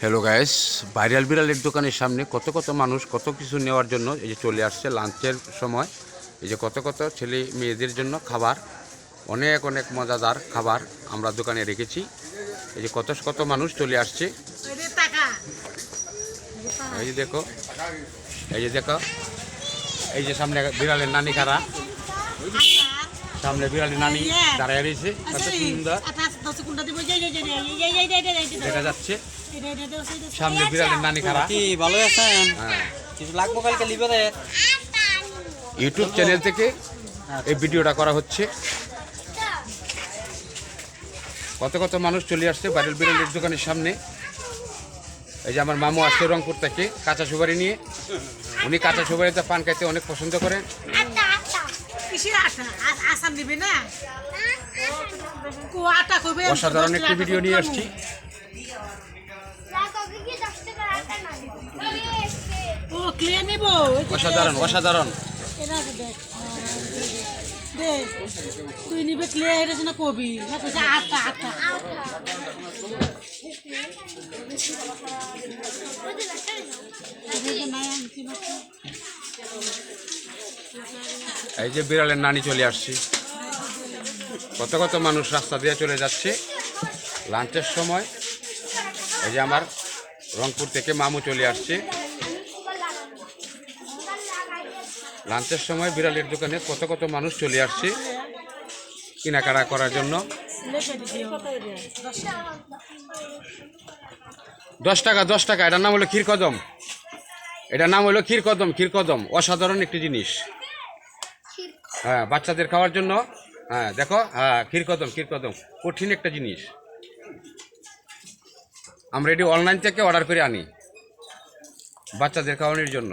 Hello guys viral বিড়ালের দোকানের সামনে কত কত মানুষ কত কিছু নেওয়ার জন্য এই যে চলে আসছে লাঞ্চের সময় এই যে কত কত ছেলে মেয়েদের জন্য খাবার অনেক অনেক মজাদার খাবার আমরা দোকানে রেখেছি এই যে কত কত মানুষ চলে আসছে এই যে দেখো এই যে দেখো এই যে সামনে বিড়ালের নানি খারা সামনে বিড়ালের নানি দাঁড়ায় রয়েছে কত সুন্দর দেখা যাচ্ছে সামনে বিড়ালের নানি খারা। কি ভালো আছেন। হ্যাঁ কিছু লাগবো কালকে লিবে ইউটিউব চ্যানেল থেকে এই ভিডিওটা করা হচ্ছে। কত কত মানুষ চলে আসছে বাড়ির বিড়ালের দোকানের সামনে। এই যে আমার মামু আসছে রংপুর থেকে কাঁচা সুপারি নিয়ে। উনি কাঁচা সুপারিতে পান খাইতে অনেক পছন্দ করেন। অসাধারণ একটি ভিডিও নিয়ে আসছি। অসাধারণ অসাধারণ। তুই নিবে ক্লিয়ার এটা না কবি। হ্যাঁ এই যে বিড়ালের নানি চলে আসছি। কত কত মানুষ রাস্তা দিয়ে চলে যাচ্ছে। লাঞ্চের সময় এই যে আমার রংপুর থেকে মামু চলে আসছে। লাঞ্চের সময় বিড়ালের দোকানে কত কত মানুষ চলে আসছে কেনাকাটা করার জন্য? দশ টাকা দশ টাকা। এটার নাম হলো ক্ষীর কদম এটার নাম হলো ক্ষীর কদম ক্ষীর কদম অসাধারণ একটি জিনিস। হ্যাঁ বাচ্চাদের খাওয়ার জন্য। হ্যাঁ দেখো হ্যাঁ ক্ষীর কদম ক্ষীর কদম কঠিন একটা জিনিস। আমরা এটি অনলাইন থেকে অর্ডার করে আনি। বাচ্চাদের খাওয়ানোর জন্য।